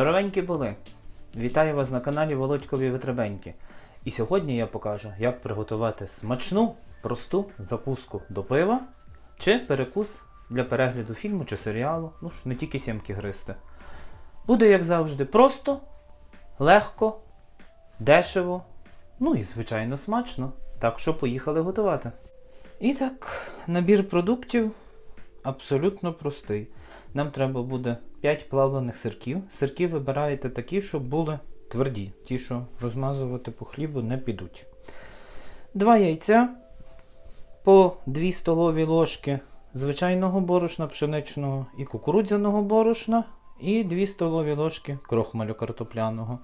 Здоровенькі були! Вітаю вас на каналі Володькові Витребеньки. І сьогодні я покажу, як приготувати смачну, просту закуску до пива чи перекус для перегляду фільму чи серіалу. Ну ж, не тільки сімки гристи. Буде, як завжди, просто, легко, дешево, ну і, звичайно, смачно. Так що поїхали готувати. І так, набір продуктів абсолютно простий. Нам треба буде 5 плавлених сирків. Сирки вибираєте такі, щоб були тверді. Ті, що розмазувати по хлібу, не підуть. Два яйця по 2 столові ложки звичайного борошна, пшеничного і кукурудзяного борошна, і 2 столові ложки крохмалю картопляного.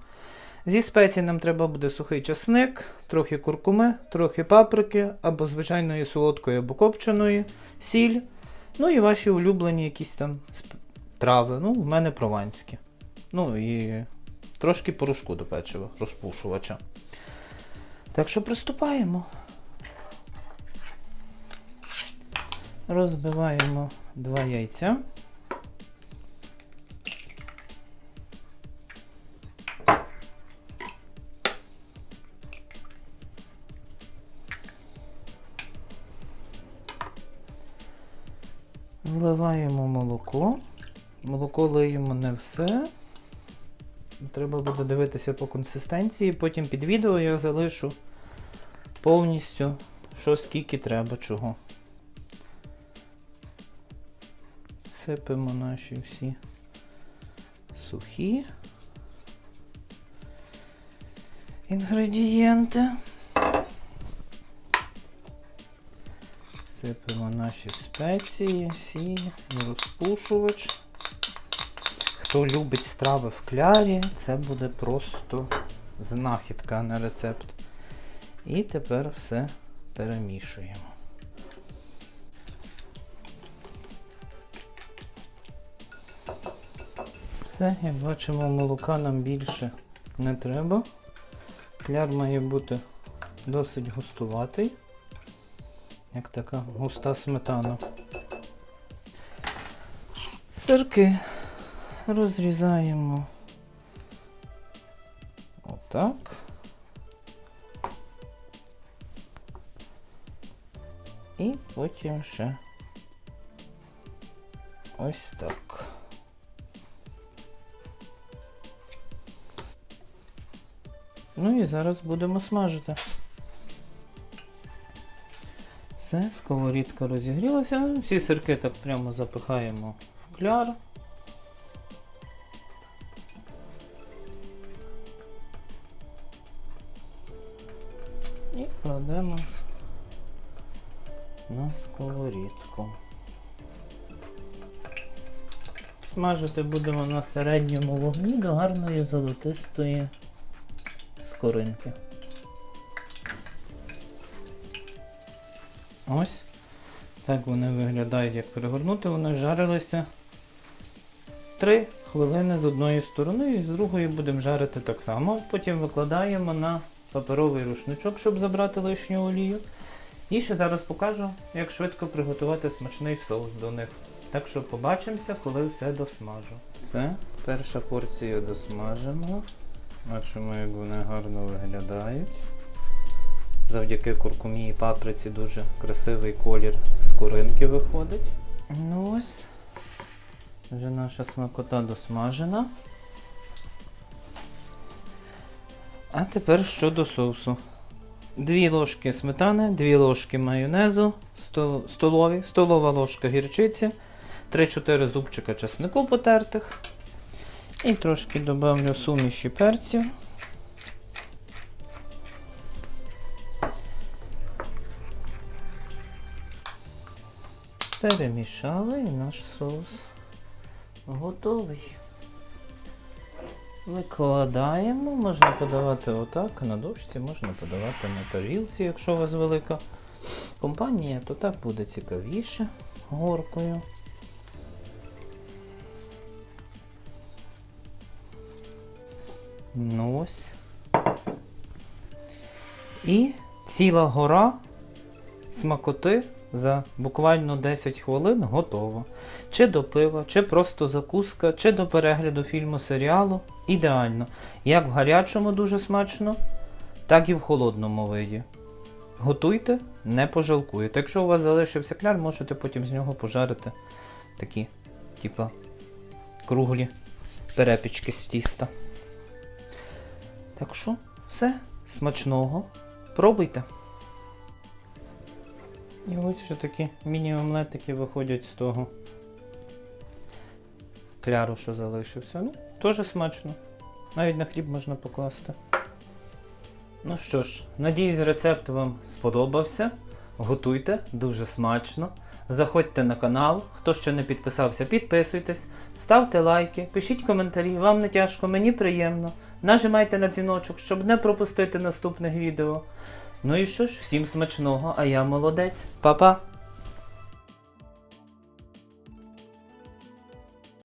Зі спецій нам треба буде сухий часник, трохи куркуми, трохи паприки, або звичайної солодкої, або копченої, сіль. Ну і ваші улюблені якісь там трави. Ну, в мене прованські. Ну і трошки порошку до печива, розпушувача. Так що приступаємо. Розбиваємо два яйця. Вливаємо молоко. Молоко лиємо не все. Треба буде дивитися по консистенції. Потім під відео я залишу повністю, що скільки треба чого. Сипемо наші всі сухі інгредієнти. Сипемо наші спеції, сіль, розпушувач. Хто любить страви в клярі, це буде просто знахідка, а не рецепт. І тепер все перемішуємо. Все, як бачимо, молока нам більше не треба. Кляр має бути досить густуватий як така густа сметана. Сирки розрізаємо отак. І потім ще ось так. Ну і зараз будемо смажити. Все, сковорідка розігрілася. Всі сирки так прямо запихаємо в кляр. І кладемо на сковорідку. Смажити будемо на середньому вогні до гарної золотистої скоринки. Ось. Так вони виглядають, як перегорнути. Вони жарилися 3 хвилини з одної сторони і з другої будемо жарити так само. Потім викладаємо на паперовий рушничок, щоб забрати лишню олію. І ще зараз покажу, як швидко приготувати смачний соус до них. Так що побачимося, коли все досмажу. Все, перша порція досмажена. Бачимо, як вони гарно виглядають. Завдяки куркумі і паприці дуже красивий колір скоринки виходить. Ну ось. Вже наша смакота досмажена. А тепер щодо соусу. Дві ложки сметани, дві ложки майонезу, стол- столові, столова ложка гірчиці, 3-4 зубчика чеснику потертих. І трошки додавлю суміші перців. Перемішали і наш соус готовий. Викладаємо, можна подавати отак, на дошці, можна подавати на тарілці, якщо у вас велика компанія, то так буде цікавіше горкою. Ну ось. І ціла гора смакоти за буквально 10 хвилин готово. Чи до пива, чи просто закуска, чи до перегляду фільму серіалу. Ідеально. Як в гарячому дуже смачно, так і в холодному виді. Готуйте, не пожалкуєте. Якщо у вас залишився кляр, можете потім з нього пожарити такі, типа, круглі перепічки з тіста. Так що, все, смачного. Пробуйте. І ось що такі міні-омлетики виходять з того кляру, що залишився. Ну, теж смачно. Навіть на хліб можна покласти. Ну що ж, надіюсь, рецепт вам сподобався. Готуйте, дуже смачно. Заходьте на канал. Хто ще не підписався, підписуйтесь, ставте лайки, пишіть коментарі, вам не тяжко, мені приємно. Нажимайте на дзвіночок, щоб не пропустити наступних відео. Ну і що ж, всім смачного, а я молодець. Па-па!